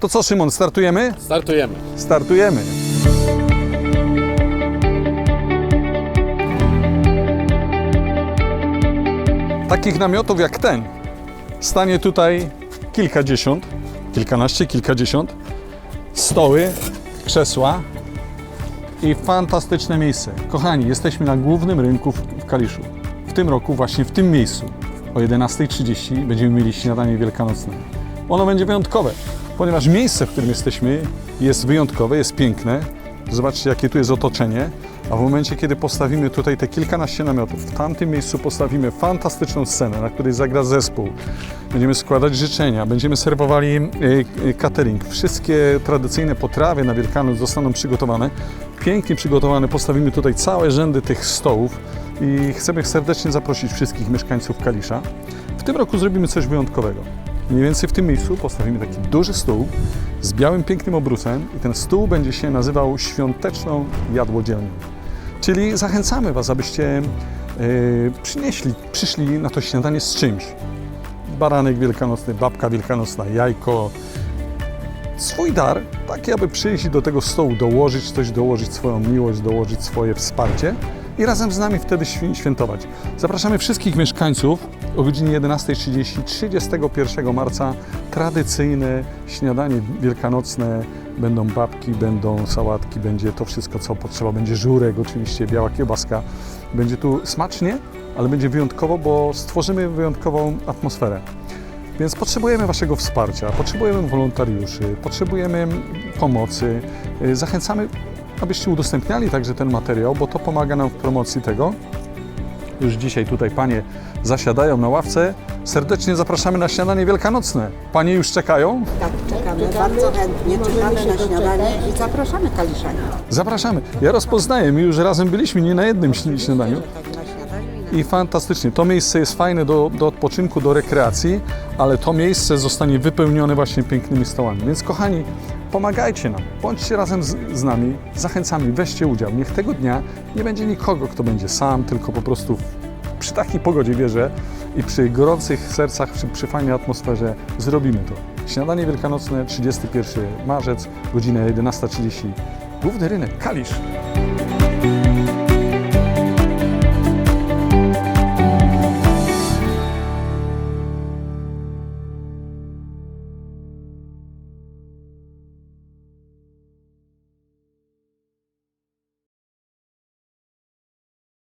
To co, Szymon, startujemy? Startujemy. Startujemy. Takich namiotów jak ten stanie tutaj kilkadziesiąt, kilkanaście, kilkadziesiąt. Stoły, krzesła i fantastyczne miejsce. Kochani, jesteśmy na głównym rynku w, Kaliszu. W tym roku, właśnie w tym miejscu, o 11.30 będziemy mieli śniadanie wielkanocne. Ono będzie wyjątkowe, ponieważ miejsce, w którym jesteśmy, jest wyjątkowe, jest piękne. Zobaczcie, jakie tu jest otoczenie. A w momencie, kiedy postawimy tutaj te kilkanaście namiotów, w tamtym miejscu postawimy fantastyczną scenę, na której zagra zespół. Będziemy składać życzenia, będziemy serwowali e, e, catering. Wszystkie tradycyjne potrawy na Wielkanoc zostaną przygotowane. Pięknie przygotowane, postawimy tutaj całe rzędy tych stołów i chcemy serdecznie zaprosić wszystkich mieszkańców Kalisza. W tym roku zrobimy coś wyjątkowego. Mniej więcej w tym miejscu postawimy taki duży stół z białym, pięknym obrusem i ten stół będzie się nazywał świąteczną jadłodzielnią. Czyli zachęcamy Was, abyście e, przynieśli, przyszli na to śniadanie z czymś. Baranek wielkanocny, babka wielkanocna, jajko, swój dar, taki aby przyjść do tego stołu dołożyć coś, dołożyć swoją miłość, dołożyć swoje wsparcie i razem z nami wtedy świ- świętować. Zapraszamy wszystkich mieszkańców o godzinie 11.30 31 marca. Tradycyjne śniadanie wielkanocne. Będą babki, będą sałatki, będzie to wszystko, co potrzeba. Będzie żurek oczywiście, biała kiełbaska. Będzie tu smacznie, ale będzie wyjątkowo, bo stworzymy wyjątkową atmosferę. Więc potrzebujemy Waszego wsparcia, potrzebujemy wolontariuszy, potrzebujemy pomocy. Zachęcamy, abyście udostępniali także ten materiał, bo to pomaga nam w promocji tego. Już dzisiaj tutaj panie zasiadają na ławce. Serdecznie zapraszamy na śniadanie wielkanocne. Panie już czekają? Tak, czekamy bardzo chętnie, czekamy na śniadanie i zapraszamy Kaliszanie. Zapraszamy. Ja rozpoznaję, my już razem byliśmy nie na jednym śni- śniadaniu. Tak. I fantastycznie. To miejsce jest fajne do, do odpoczynku, do rekreacji, ale to miejsce zostanie wypełnione właśnie pięknymi stołami. Więc kochani, pomagajcie nam, bądźcie razem z, z nami, zachęcamy, weźcie udział. Niech tego dnia nie będzie nikogo, kto będzie sam, tylko po prostu przy takiej pogodzie wierzę i przy gorących sercach, przy, przy fajnej atmosferze zrobimy to. Śniadanie wielkanocne, 31 marzec, godzina 11.30. Główny rynek, Kalisz.